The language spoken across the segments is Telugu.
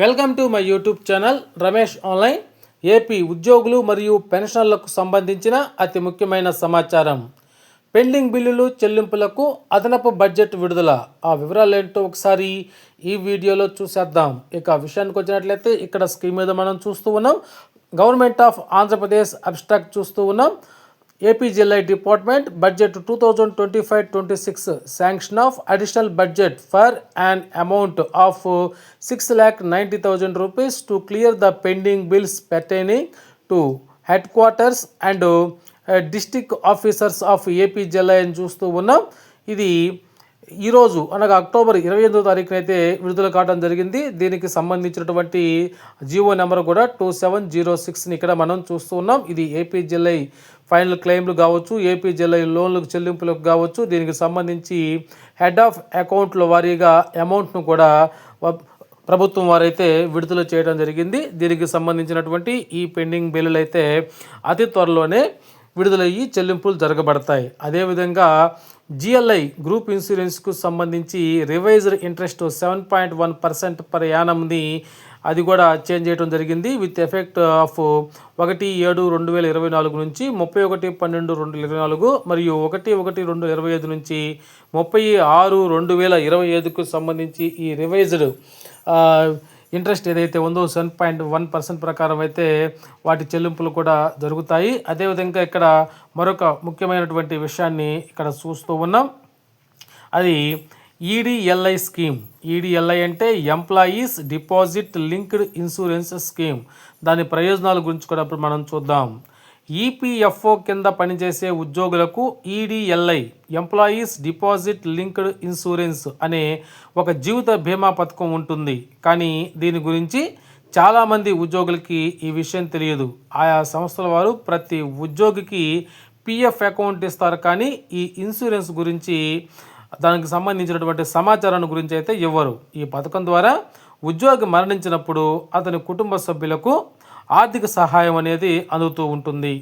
Welcome to my YouTube channel Ramesh online. AP ఉద్యోగులు మరియు పెన్షన్లకు సంబంధించిన అతి ముఖ్యమైన సమాచారం. పెండింగ్ బిల్లులు చెల్లింపులకు అదనపు బడ్జెట్ విడుదల. ఆ వివరాలు ఏంటో ఒకసారి ఈ వీడియోలో చూసేద్దాం. ఇక విషయానికి వచ్చినట్లయితే ఇక్కడ స్క్రీన్ మీద మనం చూస్తూ ఉన్నాం. గవర్నమెంట్ ఆఫ్ ఆంధ్రప్రదేశ్ అబ్స్ట్రాక్ట్ చూస్తూ ఉన్నాం. AP department budget two thousand twenty five twenty six sanction of additional budget for an amount of six lakh ninety thousand rupees to clear the pending bills pertaining to headquarters and district officers of AP జిల్లా అని చూస్తూ ఉన్నాం. ఇది ఈరోజు అనగా అక్టోబర్ ఇరవై ఎనిమిదో తారీఖున అయితే విడుదల కావడం జరిగింది. దీనికి సంబంధించినటువంటి జియో నెంబర్ కూడా టూ సెవెన్ జీరో సిక్స్ని ఇక్కడ మనం చూస్తూ ఉన్నాం. ఇది ఏపీ జిల్లా ఫైనల్ క్లెయిమ్లు కావచ్చు ఏపీ జిల్లా లోన్లకు చెల్లింపులకు కావచ్చు దీనికి సంబంధించి హెడ్ ఆఫ్ అకౌంట్ల వారీగా అమౌంట్ను కూడా ప్రభుత్వం వారైతే విడుదల చేయడం జరిగింది. దీనికి సంబంధించినటువంటి ఈ పెండింగ్ బిల్లులు అయితే అతి త్వరలోనే విడుదలయ్యి చెల్లింపులు జరగబడతాయి. అదేవిధంగా జిఎల్ఐ గ్రూప్ ఇన్సూరెన్స్కు సంబంధించి revised interest seven point one percent per యానంని అది కూడా చేంజ్ చేయడం జరిగింది. విత్ ఎఫెక్ట్ ఆఫ్ ఒకటి ఏడు రెండు వేల ఇరవై నాలుగు నుంచి ముప్పై ఒకటి పన్నెండు రెండు ఇరవై నాలుగు మరియు ఒకటి ఒకటి రెండు ఇరవై ఐదు నుంచి ముప్పై ఆరు రెండు వేల ఇరవై ఐదుకు సంబంధించి ఈ రివైజ్డ్ ఇంట్రెస్ట్ ఏదైతే ఉందో సెవెన్ పాయింట్ వన్ పర్సెంట్ ప్రకారం అయితే వాటి చెల్లింపులు కూడా జరుగుతాయి. అదేవిధంగా ఇక్కడ మరొక ముఖ్యమైనటువంటి విషయాన్ని ఇక్కడ చూస్తూ ఉన్నాం. అది ఈడిఎల్ఐ స్కీమ్ ఈడిఎల్ఐ అంటే employees deposit linked insurance scheme దాని ప్రయోజనాల గురించి కూడా ఇప్పుడు మనం చూద్దాం. ఈపీఎఫ్ఓ కింద పనిచేసే ఉద్యోగులకు EDLI employees deposit linked insurance అనే ఒక జీవిత బీమా పథకం ఉంటుంది. కానీ దీని గురించి చాలామంది ఉద్యోగులకి ఈ విషయం తెలియదు. ఆయా సంస్థల వారు ప్రతి ఉద్యోగికి పిఎఫ్ అకౌంట్ ఇస్తారు. కానీ ఈ ఇన్సూరెన్స్ గురించి దానికి సంబంధించినటువంటి సమాచారాన్ని గురించి అయితే ఇవ్వరు ఈ పథకం ద్వారా ఉద్యోగి మరణించినప్పుడు అతని కుటుంబ సభ్యులకు ఆర్థిక సహాయం అనేది అందుతూ ఉంటుంది.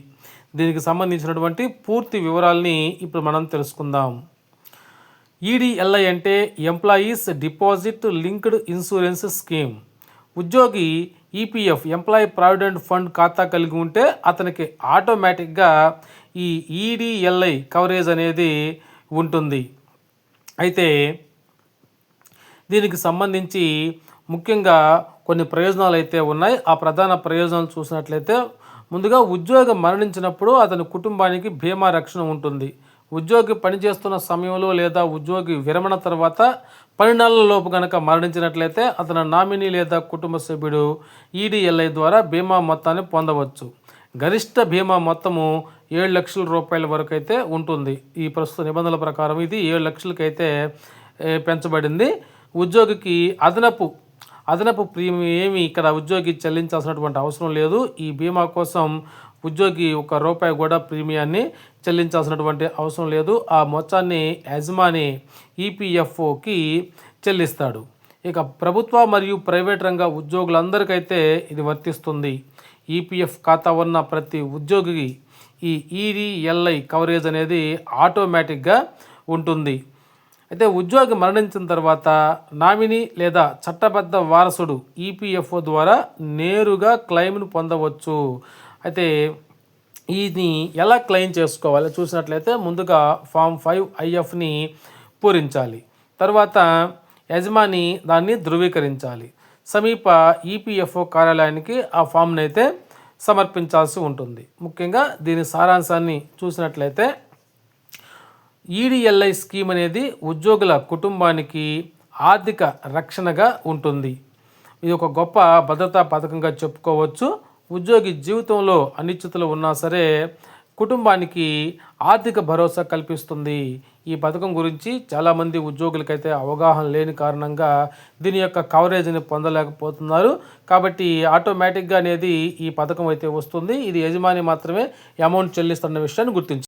దీనికి సంబంధించినటువంటి పూర్తి వివరాల్ని ఇప్పుడు మనం తెలుసుకుందాం. ఈడిఎల్ఐ అంటే employees deposit linked insurance scheme ఉద్యోగి ఈపీఎఫ్ ఎంప్లాయీ ప్రావిడెంట్ ఫండ్ ఖాతా కలిగి ఉంటే అతనికి ఆటోమేటిక్గా ఈ ఈడిఎల్ఐ కవరేజ్ అనేది ఉంటుంది. అయితే దీనికి సంబంధించి ముఖ్యంగా కొన్ని ప్రయోజనాలు అయితే ఉన్నాయి. ఆ ప్రధాన ప్రయోజనాలు చూసినట్లయితే ముందుగా ఉద్యోగం మరణించినప్పుడు అతని కుటుంబానికి బీమా రక్షణ ఉంటుంది. ఉద్యోగి పనిచేస్తున్న సమయంలో లేదా ఉద్యోగి విరమణ తర్వాత పని నెలలలోపు కనుక మరణించినట్లయితే అతని నామినీ లేదా కుటుంబ సభ్యుడు ఈడీఎల్ఐ ద్వారా బీమా మొత్తాన్ని పొందవచ్చు. గరిష్ట బీమా మొత్తము ఏడు లక్షల రూపాయల వరకు అయితే ఉంటుంది ఈ ప్రస్తుత నిబంధనల ప్రకారం. ఇది ఏడు లక్షలకైతే పెంచబడింది. ఉద్యోగికి అదనపు అదనపు ప్రీమియం ఏమి ఇక్కడ ఉద్యోగి చెల్లించాల్సినటువంటి అవసరం లేదు. ఈ బీమా కోసం ఉద్యోగి ఒక రూపాయి కూడా ప్రీమియాన్ని చెల్లించాల్సినటువంటి అవసరం లేదు. ఆ మొత్తాన్ని యజమాని ఈపీఎఫ్ఓకి చెల్లిస్తాడు. ఇక ప్రభుత్వ మరియు ప్రైవేట్ రంగ ఉద్యోగులందరికైతే ఇది వర్తిస్తుంది. ఈపీఎఫ్ ఖాతా ఉన్న ప్రతి ఉద్యోగికి ఈ ఈడిఎల్ఐ కవరేజ్ అనేది ఆటోమేటిక్గా ఉంటుంది. అయితే ఉద్యోగి మరణించిన తర్వాత నామినీ లేదా చట్టబద్ధ వారసుడు ఈపీఎఫ్ఓ ద్వారా నేరుగా క్లెయిమ్ను పొందవచ్చు. అయితే ఇది ఎలా క్లెయిమ్ చేసుకోవాలి? చూసినట్లయితే ముందుగా ఫామ్ ఫైవ్ ఐఎఫ్ని పూరించాలి. తర్వాత యజమాని దాన్ని ధృవీకరించాలి. సమీప ఈపీఎఫ్ఓ కార్యాలయానికి ఆ ఫామ్ని అయితే సమర్పించాల్సి ఉంటుంది. ముఖ్యంగా దీని సారాంశాన్ని చూసినట్లయితే ఈడిఎల్ఐ స్కీమ్ అనేది ఉద్యోగుల కుటుంబానికి ఆర్థిక రక్షణగా ఉంటుంది. ఇది ఒక గొప్ప భద్రతా పథకంగా చెప్పుకోవచ్చు. ఉద్యోగి జీవితంలో అనిశ్చితులు ఉన్నా సరే కుటుంబానికి ఆర్థిక భరోసా కల్పిస్తుంది. ఈ పథకం గురించి చాలామంది ఉద్యోగులకైతే అవగాహన లేని కారణంగా దీని యొక్క కవరేజ్ని పొందలేకపోతున్నారు. కాబట్టి ఆటోమేటిక్గా అనేది ఈ పథకం అయితే వస్తుంది. ఇది యజమాని మాత్రమే అమౌంట్ చెల్లిస్తున్న విషయాన్ని గుర్తించారు